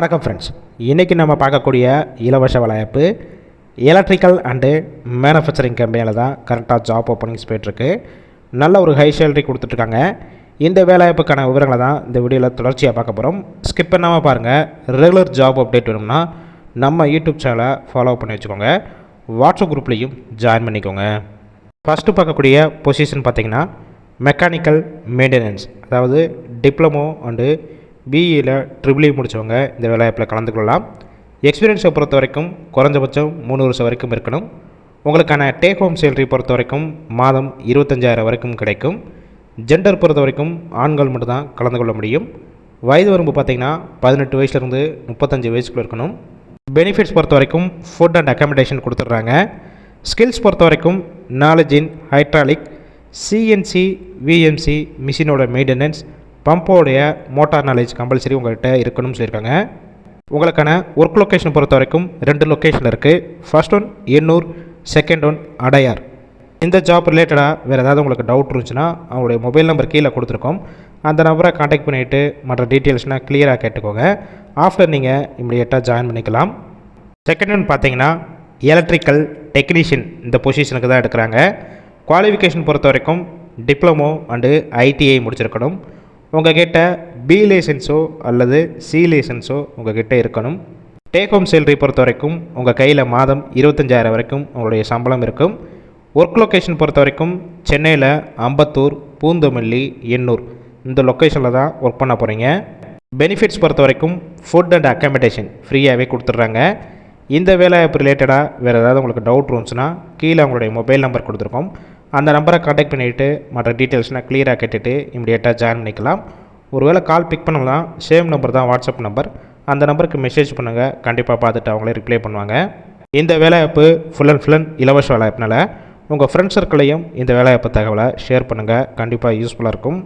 வணக்கம் ஃப்ரெண்ட்ஸ் இன்றைக்கி நம்ம பார்க்கக்கூடிய இலவச வலையப்பு எலக்ட்ரிக்கல் அண்டு மேனுஃபேக்சரிங் கம்பெனியில் தான் கரெக்டாக ஜாப் ஓப்பனிங்ஸ் போயிட்டுருக்கு. நல்ல ஒரு ஹை சேலரி கொடுத்துட்ருக்காங்க. இந்த வேலைவாய்ப்புக்கான விவரங்களை தான் இந்த வீடியோவில் தொடர்ச்சியாக பார்க்க போகிறோம் ஸ்கிப் பண்ணாமல் பாருங்கள் ரெகுலர் ஜாப் அப்டேட் வேணும்னா நம்ம யூடியூப் சேனலை ஃபாலோ பண்ணி வச்சுக்கோங்க. வாட்ஸ்அப் குரூப்லேயும் ஜாயின் பண்ணிக்கோங்க. ஃபஸ்ட்டு பார்க்கக்கூடிய பொசிஷன் பார்த்திங்கன்னா மெக்கானிக்கல் மெயின்டெனன்ஸ் அதாவது டிப்ளமோ அண்டு பிஇயில் ட்ரிபிள் முடித்தவங்க இந்த வேலைவாய்ப்பில் கலந்து கொள்ளலாம் எக்ஸ்பீரியன்ஸை பொறுத்த வரைக்கும் குறைஞ்சபட்சம் மூணு வருஷம் வரைக்கும் இருக்கணும். உங்களுக்கான டேக் ஹோம் சேலரி பொறுத்த வரைக்கும் மாதம் இருபத்தஞ்சாயிரம் வரைக்கும் கிடைக்கும். ஜெண்டர் பொறுத்த வரைக்கும் ஆண்கள் மட்டும்தான் கலந்து கொள்ள முடியும். வயது வரம்பு பார்த்திங்கன்னா பதினெட்டு வயசுலேருந்து முப்பத்தஞ்சு வயசுக்குள்ளே இருக்கணும். பெனிஃபிட்ஸ் பொறுத்த வரைக்கும் ஃபுட் அண்ட் அக்காமடேஷன் கொடுத்துட்றாங்க ஸ்கில்ஸ் பொறுத்த வரைக்கும் knowledge in hydraulic CNC VMC மிஷினோட மெயின்டெனன்ஸ் பம்போடைய மோட்டார் நாலேஜ் கம்பல்சரி உங்கள்கிட்ட இருக்கணும்னு சொல்லியிருக்காங்க. உங்களுக்கான ஒர்க் லொக்கேஷன் பொறுத்த வரைக்கும் ரெண்டு லொக்கேஷன் இருக்குது first one Ennore second one Adyar இந்த ஜாப் ரிலேட்டடாக வேறு ஏதாவது உங்களுக்கு டவுட் இருந்துச்சுன்னா அவங்களுடைய மொபைல் நம்பர் கீழே கொடுத்துருக்கோம். அந்த நம்பரை காண்டாக்ட் பண்ணிவிட்டு மற்ற டீட்டெயில்ஸ்னால் கிளியராக கேட்டுக்கோங்க. ஆஃப்டர் நீங்கள் இம்மிடியேட்டாக ஜாயின் பண்ணிக்கலாம். செகண்ட் ஒன் பார்த்தீங்கன்னா எலக்ட்ரிக்கல் டெக்னீஷியன் இந்த பொசிஷனுக்கு தான் எடுக்கிறாங்க. குவாலிஃபிகேஷன் பொறுத்த வரைக்கும் டிப்ளமோ அண்டு ஐடிஐ முடிச்சிருக்கணும். உங்ககிட்ட பி லைசன்ஸோ அல்லது சி லைசன்ஸோ உங்ககிட்ட இருக்கணும். டேக் ஹோம் சேலரி பொறுத்த வரைக்கும் உங்கள் கையில் மாதம் இருபத்தஞ்சாயிரம் வரைக்கும் உங்களுடைய சம்பளம் இருக்கும். ஒர்க் லொக்கேஷன் பொறுத்த வரைக்கும் சென்னையில் அம்பத்தூர் பூந்தமல்லி எண்ணூர். இந்த லொக்கேஷனில் தான் ஒர்க் பண்ண போகிறீங்க பெனிஃபிட்ஸ் பொறுத்த வரைக்கும் ஃபுட் அண்ட் அக்காமடேஷன் ஃப்ரீயாகவே கொடுத்துட்றாங்க. இந்த வேலை ரிலேட்டடாக வேறு ஏதாவது உங்களுக்கு டவுட் இருந்துச்சுன்னா கீழே உங்களுடைய மொபைல் நம்பர் கொடுத்துருக்கோம். அந்த நம்பரை காண்டாக்ட் பண்ணிவிட்டு மற்ற டீட்டெயில்ஸ்னால் கிளியராக கேட்டுட்டு இமீடியட்டாக ஜாயின் பண்ணிக்கலாம். ஒருவேளை கால் பிக் பண்ணலாம் சேம் நம்பர் தான் வாட்ஸ்அப் நம்பர் அந்த நம்பருக்கு மெசேஜ் பண்ணுங்கள் கண்டிப்பாக பார்த்துட்டு அவங்களே ரிப்ளை பண்ணுவாங்க. இந்த வேலைவாய்ப்பு ஃபுல் அண்ட் ஃபுல் அண்ட் இலவச வேலைவாய்ப்புனால உங்கள் ஃப்ரெண்ட்ஸ் சர்க்கிளையும் இந்த வேலைவாய்ப்பு தகவலை ஷேர் பண்ணுங்கள் கண்டிப்பாக யூஸ்ஃபுல்லாக இருக்கும்.